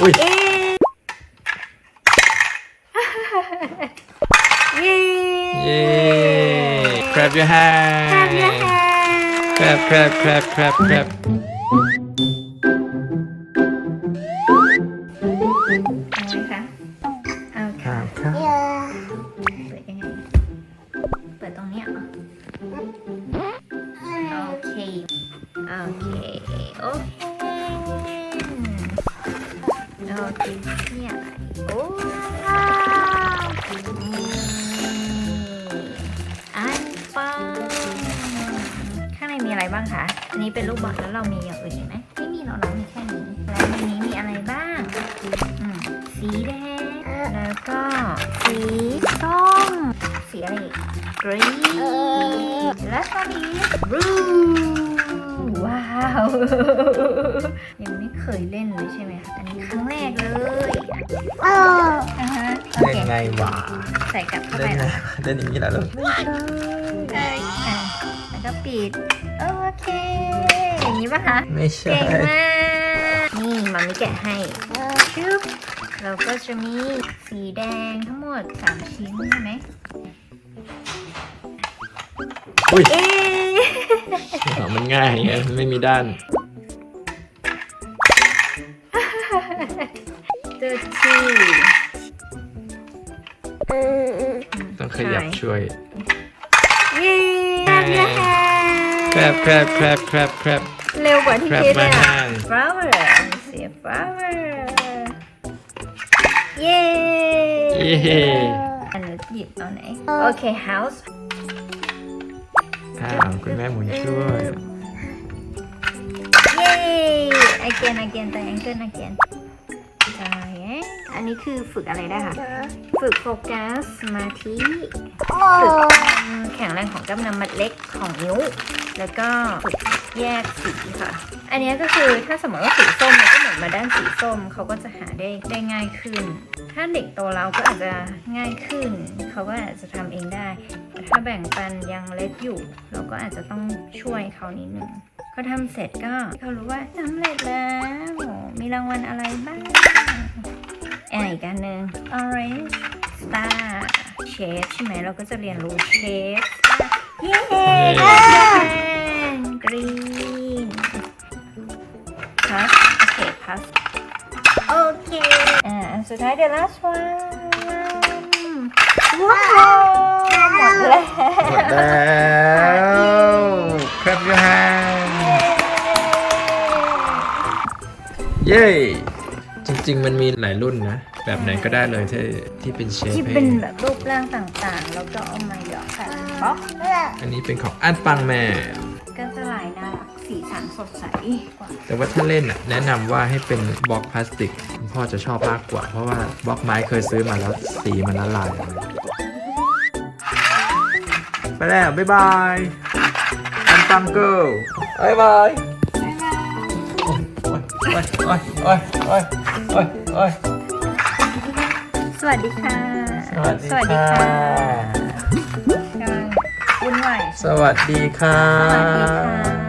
อุ้ยเอ๊ะเย้เย้ grab your hand Clap your hands grab grab grab grab grab เอาไหมคะเอาครัค่ะบครับเปิดยังไง เปิดตรงเนี้ยเหรอโอเค โอเค โอเค โอเคเนี่ยโอ้อันปังข้างในมีอะไรบ้างคะ อันนี้เป็นลูกบอลแล้วเรามีอย่างอื่นไหมไม่มีหรอกเรามีแค่นี้ แล้วในนี้มีอะไรบ้าง สีแดง แล้วก็สีส้ม สีอะไรอีกกรีนและก็มีบลูว้าวยัง เคยเล่นเลยใช่ไหมคะอันนี้ครั้งแรกเลยอ่าฮะโอเล่นเคไงวะใส่กลับเข้าไปเล่นไงแล้วเล่นอย่างนี้แหละลูกเอ้ยอะแล้วก็ปิดโอเค อย่างนี้ป่ะคะไม่ใช่ เก่งมาก นี่มามิแกะให้ชึบเราก็จะมีสีแดงทั้งหมด 3 ชิ้นใช่ไหมอุ้ยเอ๊ะอ๋อมันง่ายไงมันไม่มีด้าน ที่ ต้องขยับช่วย เย้เย้ grab grab grab grab grab เร็วกว่าที่ grab คิด my เลยอะ hand flower เสีย flower เย้เย้อันนี้หยิบเอาไหน โอเค house อ้าวคุณแม่หมุนช่วย เย้ again again triangle again ใช่ อันนี้คือฝึกอะไรได้คะ ฝึกโฟกัสสมาธิฝึกความแข็งแรงของกล้ามเนื้อมัดเล็กของนิ้ว แล้วก็ฝึกแยกสีค่ะ อันนี้ก็คือถ้าสมมติว่าสีส้มมันก็เหมือนมาด้านสีส้มเขาก็จะหาได้ได้ง่ายขึ้น ถ้าเด็กโตแล้วก็อาจจะง่ายขึ้น เขาก็อาจจะทำเองได้แต่ถ้าแบ่งปันยังเล็กอยู่ เราก็อาจจะต้องช่วยเขานิดนึงเขาทำเสร็จก็เขารู้ว่าสำเร็จแล้ว มีรางวัลอะไรบ้าง อะอีกอันหนึ่ง orange star shape ใช่ไหมเราก็จะเรียนรู้ shape เย้ green plus โอเค plus โอเค อ่าอันสุดท้าย the last one ว้าวหมดแล้วหมดแล้ว grab your hand เย้ จริง ๆ มันมีหลายรุ่นนะ แบบไหนก็ได้เลยที่ที่เป็นเชฟที่ให้เป็นแบบรูปร่างต่างๆ แล้วก็เอามาหยอดใส่บ็อกอันนี้เป็นของอันปังแม่ ก็จะลายน่ารักสีสันสดใสกว่าแต่ว่าถ้าเล่นอะแนะนำว่าให้เป็นบล็อกพลาสติกคุณพ่อจะชอบมากกว่า เพราะว่าบล็อกไม้เคยซื้อมาแล้วสีมันละลายไปแล้ว บ๊ายบายอันปังเกิลบ๊ายบายโอ้ย โอ้ยโอ้ยโอ้ยโอ้ยโอ้ยโอ้ยโอ้ยสวัสดีค่ะสวัสดีสวัสดีค่ะค่ะกำลังวุ่นวายสวัสดีค่ะสวัสดีค่ะ